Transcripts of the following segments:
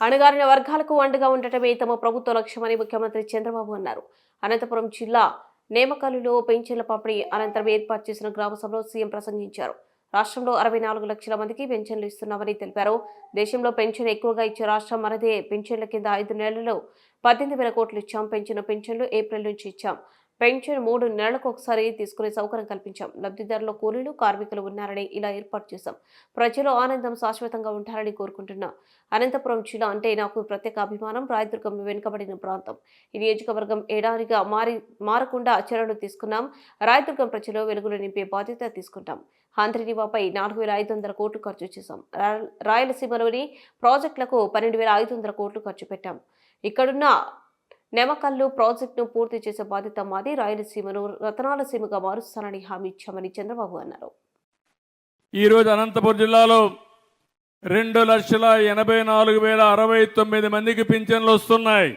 అణగారిన వర్గాలకు అండగా ఉండటమే తమ ప్రభుత్వ లక్ష్యమని ముఖ్యమంత్రి చంద్రబాబు అన్నారు. అనంతపురం జిల్లా నేమకల్లులో పెన్షన్ల పంపిణీ అనంతరం ఏర్పాటు చేసిన గ్రామ సభలో సీఎం ప్రసంగించారు. రాష్ట్రంలో అరవై నాలుగు లక్షల మందికి పెన్షన్లు ఇస్తున్నామని తెలిపారు. దేశంలో పెన్షన్ ఎక్కువగా ఇచ్చే రాష్ట్రం మనదే. పెన్షన్ల కింద ఐదు నెలల్లో పద్దెనిమిది వేల కోట్లు ఇచ్చాం. పెంచిన పెన్షన్లు ఏప్రిల్ నుంచి ఇచ్చాం. పెన్షన్ మూడు నెలలకు ఒకసారి తీసుకునే సౌకర్యం కల్పించాం. లబ్ధిదారుల కూలీలు కార్మికులు ఉన్నారని ఇలా ఏర్పాటు చేశాం. ప్రజలు ఆనందం శాశ్వతంగా ఉంటారని కోరుకుంటున్నా. అనంతపురం జిల్లా అంటే నాకు ప్రత్యేక అభిమానం రాయదుర్గం వెనుకబడిన ప్రాంతం. ఈ నియోజకవర్గం ఏడాదిగా మారి మారకుండా చర్యలు తీసుకున్నాం. రాయదుర్గం ప్రజలు వెలుగులు నింపే బాధ్యత తీసుకుంటాం. ఆంధ్రనివాపై నాలుగు వేల ఐదు వందల కోట్లు ఖర్చు చేశాం. రాయలసీమలోని ప్రాజెక్టులకు పన్నెండు వేల ఐదు వందల కోట్లు ఖర్చు పెట్టాం. ఇక్కడున్న నెమకల్లు ప్రాజెక్టును పూర్తి చేసే బాధ్యత మాది రాయలసీమను రతనాల సీమగా మారుస్తానని హామీ ఇచ్చామని చంద్రబాబు అన్నారు. ఈరోజు అనంతపురం జిల్లాలో రెండు లక్షల ఎనభై నాలుగు వేల అరవై తొమ్మిది మందికి పింఛన్లు వస్తున్నాయి.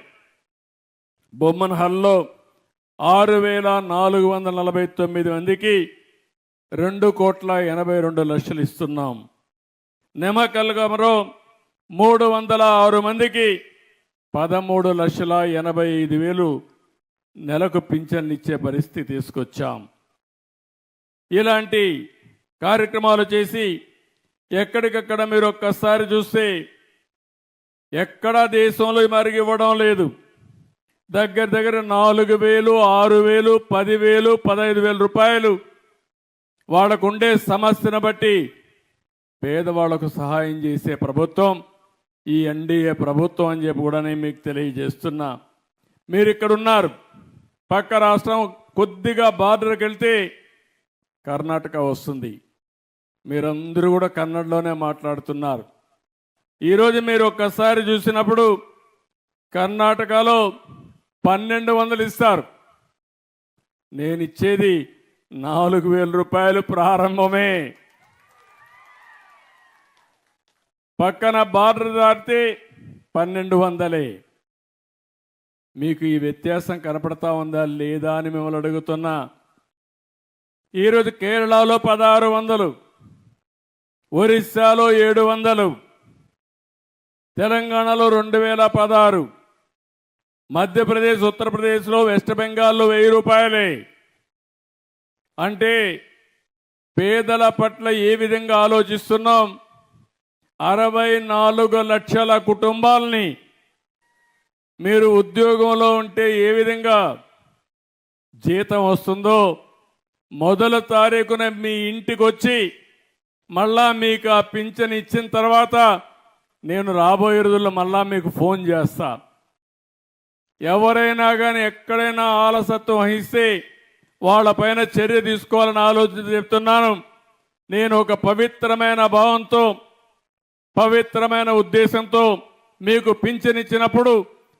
బొమ్మన్ హల్లో ఆరు వేల నాలుగు వందల నలభై తొమ్మిది మందికి రెండు కోట్ల ఎనభై రెండు లక్షలు ఇస్తున్నాం. నెమకల్గమలో మూడు వందల ఆరు మందికి పదమూడు లక్షల ఎనభై ఐదు వేలు నెలకు పింఛన్లు ఇచ్చే పరిస్థితి తీసుకొచ్చాం. ఇలాంటి కార్యక్రమాలు చేసి ఎక్కడికక్కడ మీరు ఒక్కసారి చూస్తే ఎక్కడా దేశంలో మరిగి ఇవ్వడం లేదు. దగ్గర దగ్గర నాలుగు వేలు ఆరు వేలు పదివేలు పదహైదు వేల రూపాయలు వాళ్ళకు ఉండే సమస్యను బట్టి పేదవాళ్ళకు సహాయం చేసే ప్రభుత్వం ఈ ఎన్డీఏ ప్రభుత్వం అని చెప్పి కూడా నేను మీకు తెలియజేస్తున్నా. మీరు ఇక్కడ ఉన్నారు. పక్క రాష్ట్రం కొద్దిగా బార్డర్కి వెళ్తే కర్ణాటక వస్తుంది. మీరందరూ కూడా కన్నడలోనే మాట్లాడుతున్నారు. ఈరోజు మీరు ఒక్కసారి చూసినప్పుడు కర్ణాటకలో పన్నెండు వందలు ఇస్తారు. నేను ఇచ్చేది నాలుగు వేల రూపాయలు ప్రారంభమే. పక్కన బార్డర్ దాటితే పన్నెండు వందలే. మీకు ఈ వ్యత్యాసం కనపడతా ఉందా లేదా అని మిమ్మల్ని అడుగుతున్నా. ఈరోజు కేరళలో పదహారు వందలు ఒరిస్సాలో ఏడు వందలు తెలంగాణలో రెండు వేల పదహారు మధ్యప్రదేశ్ ఉత్తరప్రదేశ్లో వెస్ట్ బెంగాల్లో వెయ్యి రూపాయలే. అంటే పేదల పట్ల ఏ విధంగా ఆలోచిస్తున్నాం? అరవై నాలుగు లక్షల కుటుంబాలని మీరు ఉద్యోగంలో ఉంటే ఏ విధంగా జీతం వస్తుందో మొదల తారీఖున మీ ఇంటికి వచ్చి మళ్ళా మీకు ఆ పింఛన్ ఇచ్చిన తర్వాత నేను రాబోయే రోజుల్లో మళ్ళా మీకు ఫోన్ చేస్తా. ఎవరైనా కానీ ఎక్కడైనా ఆలసత్వం వహిస్తే వాళ్ళపైన చర్య తీసుకోవాలని ఆలోచన చెప్తున్నాను. నేను ఒక పవిత్రమైన భావంతో పవిత్రమైన ఉద్దేశంతో మీకు పింఛనిచ్చినప్పుడు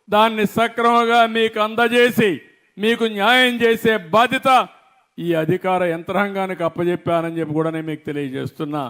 దాన్ని సక్రమంగా మీకు అందజేసి మీకు న్యాయం చేసే బాధ్యత ఈ అధికార యంత్రాంగానికి అప్పజెప్పానని చెప్పి కూడా నేను మీకు తెలియజేస్తున్నా.